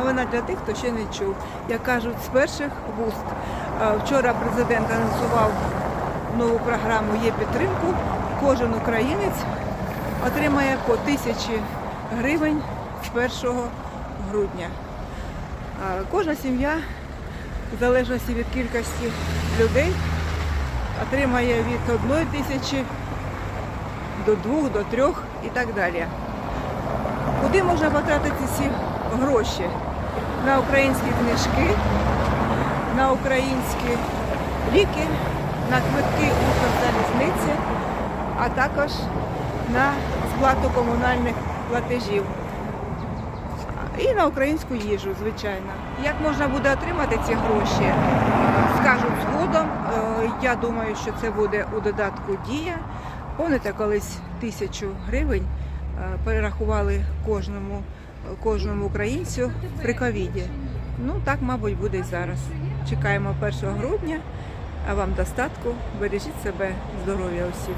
Новина для тих, хто ще не чув. Як кажуть, з перших вуст. Е, Вчора президент анонсував нову програму Є підтримку. Кожен українець отримає по тисячі гривень з 1 грудня. Кожна сім'я, в залежності від кількості людей, отримає від одної тисячі до двох, до трьох і так далі. Куди можна потратити ці гроші? На українські книжки, на українські ліки, на квитки Укрзалізниці, а також на сплату комунальних платежів. І на українську їжу, звичайно. Як можна буде отримати ці гроші? Скажуть згодом. Е, Я думаю, що це буде у додатку Дія. Пам'ятаєте, колись тисячу гривень е, перерахували кожному, кожному українцю при ковіді. Ну так, мабуть, буде і зараз. Чекаємо 1 грудня, а вам достатку. Бережіть себе, здоров'я усім.